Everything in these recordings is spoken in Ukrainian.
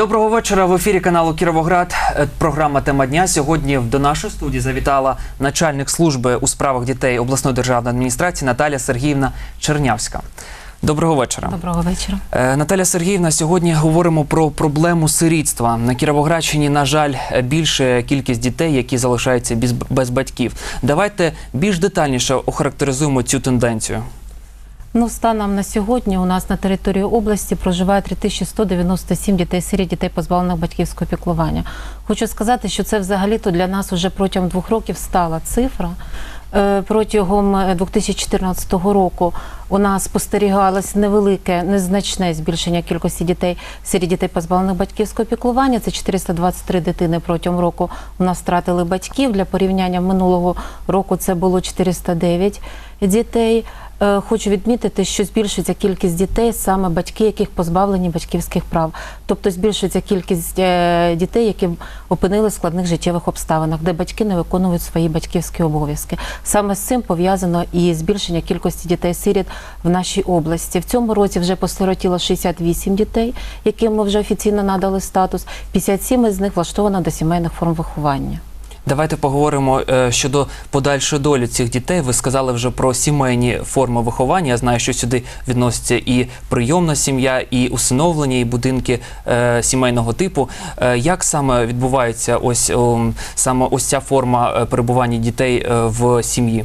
Доброго вечора в ефірі каналу Кіровоград. Е, Програма Тема дня. Сьогодні до нашої студії завітала начальник служби у справах дітей обласної державної адміністрації Наталя Сергіївна Чернявська. Доброго вечора. Доброго вечора. Е, Наталя Сергіївна, сьогодні говоримо про проблему сирітства. На Кіровоградщині, на жаль, більша кількість дітей, які залишаються без, без батьків. Давайте більш детальніше охарактеризуємо цю тенденцію. Ну, станом на сьогодні у нас на території області проживає 3197 дітей сиріт, дітей позбавлених батьківського піклування. Хочу сказати, що це взагалі-то для нас вже протягом двох років стала цифра. Е, Протягом е, 2014 року у нас спостерігалось невелике, незначне збільшення кількості дітей серед дітей позбавлених батьківського піклування. Це 423 дитини протягом року у нас втратили батьків. Для порівняння минулого року це було 409 дітей. Е, Хочу відмітити, що збільшується кількість дітей, саме батьки, яких позбавлені батьківських прав. Тобто збільшується кількість е, дітей, які опинилися в складних життєвих обставинах, де батьки не виконують свої батьківські обов'язки. Саме з цим пов'язано і збільшення кількості дітей-сиріт в нашій області. В цьому році вже посиротіло 68 дітей, яким ми вже офіційно надали статус. 57 із них влаштовано до сімейних форм виховання. Давайте поговоримо е, щодо подальшої долі цих дітей. Ви сказали вже про сімейні форми виховання. Я знаю, що сюди відноситься і прийомна сім'я, і усиновлення, і будинки е, сімейного типу. Е, як саме відбувається ось саме ось ця форма перебування дітей в сім'ї?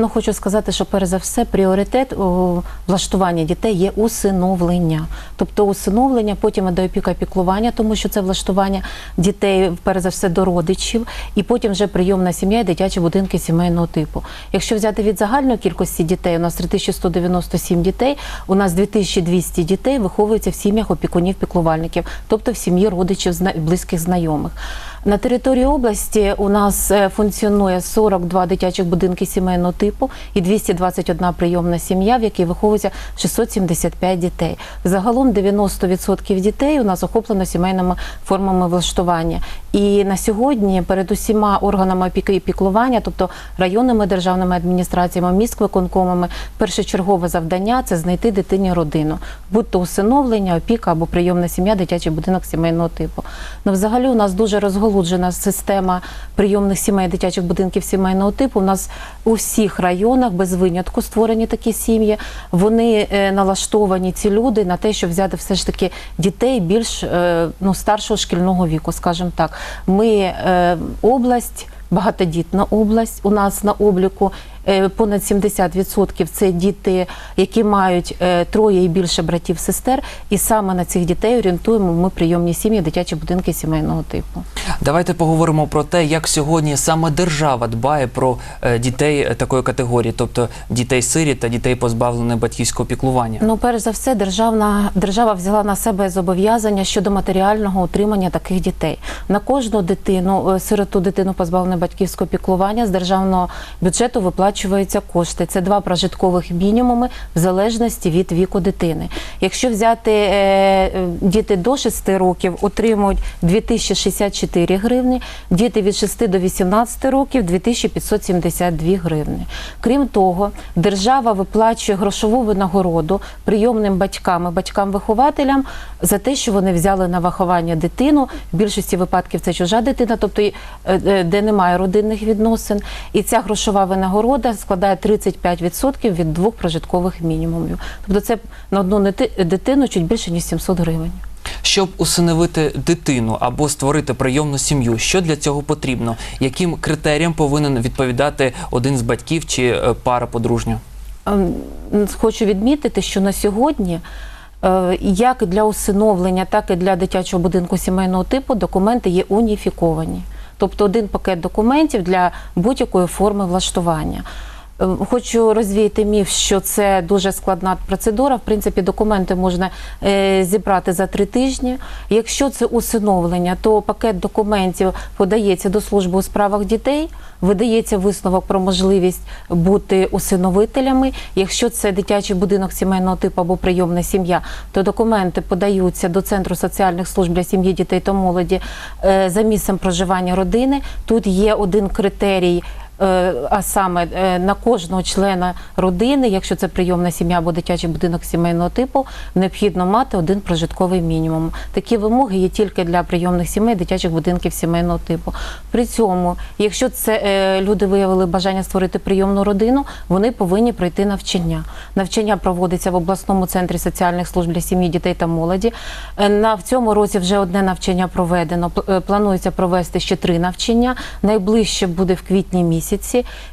Ну, хочу сказати, що перш за все пріоритет у влаштування дітей є усиновлення. Тобто усиновлення, потім іде опіка піклування, тому що це влаштування дітей, перш за все, до родичів, і потім вже прийомна сім'я і дитячі будинки сімейного типу. Якщо взяти від загальної кількості дітей, у нас 3197 дітей, у нас 2200 дітей виховуються в сім'ях опікунів-піклувальників, тобто в сім'ї родичів близьких знайомих. На території області у нас е, функціонує 42 дитячих будинки сімейного типу і 221 прийомна сім'я, в якій виховується 675 дітей. Загалом 90% дітей у нас охоплено сімейними формами влаштування. І на сьогодні перед усіма органами опіки і піклування, тобто районними державними адміністраціями, міськвиконкомами, першочергове завдання це знайти дитині родину, будь то усиновлення, опіка або прийомна сім'я, дитячий будинок сімейного типу. Ну, взагалі, у нас дуже розголуджена система прийомних сімей, дитячих будинків сімейного типу. У нас у всіх районах без винятку створені такі сім'ї. Вони е, налаштовані ці люди на те, щоб взяти все ж таки дітей більш е, ну, старшого шкільного віку, скажімо так. Ми е, область. Багатодітна область у нас на обліку понад 70% це діти, які мають е, троє і більше братів сестер, і саме на цих дітей орієнтуємо ми прийомні сім'ї, дитячі будинки сімейного типу. Давайте поговоримо про те, як сьогодні саме держава дбає про е, дітей е, такої категорії, тобто дітей-сиріт та дітей позбавлених батьківського піклування. Ну, перш за все, державна держава взяла на себе зобов'язання щодо матеріального утримання таких дітей. На кожну дитину, е, сироту дитину позбавлену батьківського піклування з державного бюджету виплачуються кошти. Це два прожиткових мінімуми в залежності від віку дитини. Якщо взяти е, е, діти до 6 років, отримують 2064 гривні, діти від 6 до 18 років 2572 гривні. Крім того, держава виплачує грошову винагороду прийомним батькам і батькам-вихователям за те, що вони взяли на виховання дитину. В більшості випадків це чужа дитина, тобто е, е, де немає родинних відносин. І ця грошова винагорода складає 35% від двох прожиткових мінімумів. Тобто це на одну дитину чуть більше ніж 700 гривень. Щоб усиновити дитину або створити прийомну сім'ю, що для цього потрібно? Яким критеріям повинен відповідати один з батьків чи е, пара подружня? Ем, Хочу відмітити, що на сьогодні. е, Як для усиновлення, так і для дитячого будинку сімейного типу документи є уніфіковані. Тобто один пакет документів для будь-якої форми влаштування. Е, Хочу розвіяти міф, що це дуже складна процедура. В принципі, документи можна е, зібрати за три тижні. Якщо це усиновлення, то пакет документів подається до служби у справах дітей, видається висновок про можливість бути усиновителями. Якщо це дитячий будинок сімейного типу або прийомна сім'я, то документи подаються до центру соціальних служб для сім'ї, дітей та молоді е, за місцем проживання родини. Тут є один критерій а саме е, на кожного члена родини, якщо це прийомна сім'я або дитячий будинок сімейного типу, необхідно мати один прожитковий мінімум. Такі вимоги є тільки для прийомних сімей, дитячих будинків сімейного типу. При цьому, якщо це е, люди виявили бажання створити прийомну родину, вони повинні пройти навчання. Навчання проводиться в обласному центрі соціальних служб для сім'ї, дітей та молоді. Е, На в цьому році вже одне навчання проведено. Е, Планується провести ще три навчання. Найближче буде в квітні місяці.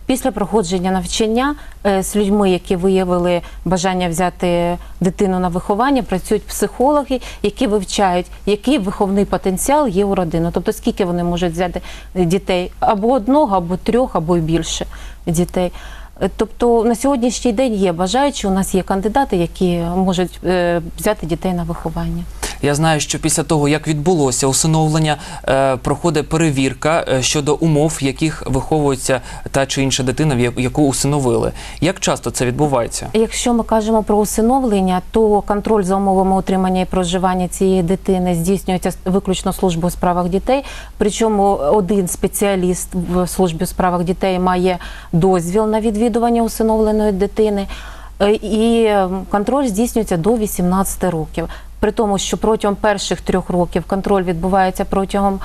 Після проходження навчання е, з людьми, які виявили бажання взяти дитину на виховання, працюють психологи, які вивчають, який виховний потенціал є у родини. Тобто, скільки вони можуть взяти дітей або одного, або трьох, або й більше дітей. Е, Тобто на сьогоднішній день є бажаючі, у нас є кандидати, які можуть е, взяти дітей на виховання. Я знаю, що після того, як відбулося усиновлення, е, проходить перевірка е, щодо умов, в яких виховується та чи інша дитина, в я- яку усиновили. Як часто це відбувається? Якщо ми кажемо про усиновлення, то контроль за умовами утримання і проживання цієї дитини здійснюється виключно службою у справах дітей. Причому один спеціаліст в службі у справах дітей має дозвіл на відвідування усиновленої дитини. Е, І контроль здійснюється до 18 років. При тому, що протягом перших трьох років контроль відбувається протягом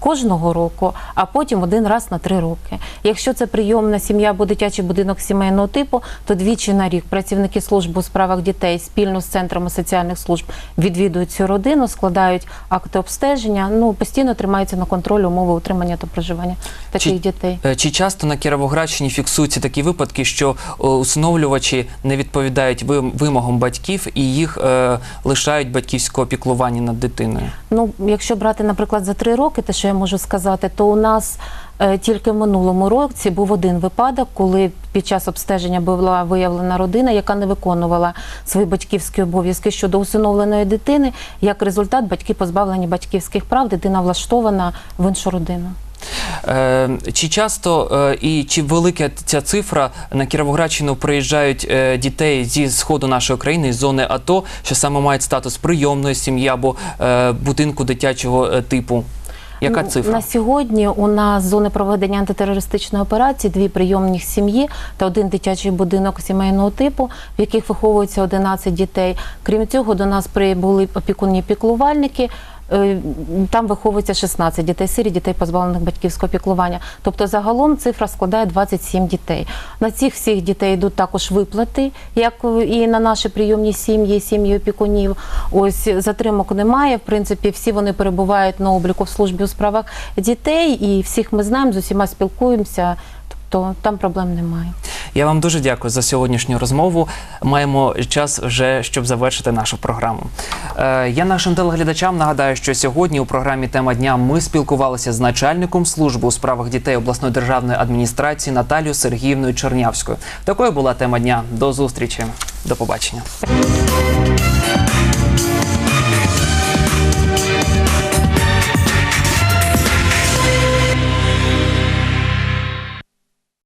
кожного року, а потім один раз на три роки. Якщо це прийомна сім'я або дитячий будинок сімейного типу, то двічі на рік працівники служби у справах дітей спільно з центрами соціальних служб відвідують цю родину, складають акти обстеження. Ну постійно тримаються на контролі умови утримання та проживання таких Чи- дітей. Е, Чи часто на Кіровоградщині фіксуються такі випадки, що е, усиновлювачі не відповідають вим- вимогам батьків і їх е, лишають батьківського піклування над дитиною? Ну, якщо брати, наприклад, за три роки, те, що я можу сказати, то у нас е, тільки в минулому році був один випадок, коли під час обстеження була виявлена родина, яка не виконувала свої батьківські обов'язки щодо усиновленої дитини. Як результат, батьки позбавлені батьківських прав, дитина влаштована в іншу родину. Е, Чи часто е, і чи велика ця цифра на Кіровоградщину приїжджають дітей зі сходу нашої країни, з зони АТО, що саме мають статус прийомної сім'ї або будинку дитячого типу? Яка цифра? На сьогодні у нас з зони проведення антитерористичної операції дві прийомні сім'ї та один дитячий будинок сімейного типу, в яких виховується 11 дітей. Крім цього, до нас прибули опікунні піклувальники. Е, Там виховується 16 дітей сирі, дітей позбавлених батьківського піклування. Тобто загалом цифра складає 27 дітей. На цих всіх дітей йдуть також виплати, як і на наші прийомні сім'ї, сім'ї опікунів. Ось затримок немає. В принципі, всі вони перебувають на обліку в службі у справах дітей, і всіх ми знаємо, з усіма спілкуємося. Тобто там проблем немає. Я вам дуже дякую за сьогоднішню розмову. Маємо час вже, щоб завершити нашу програму. Е, я нашим телеглядачам нагадаю, що сьогодні у програмі Тема дня ми спілкувалися з начальником служби у справах дітей обласної державної адміністрації Наталією Сергіївною Чернявською. Такою була тема дня. До зустрічі. До побачення.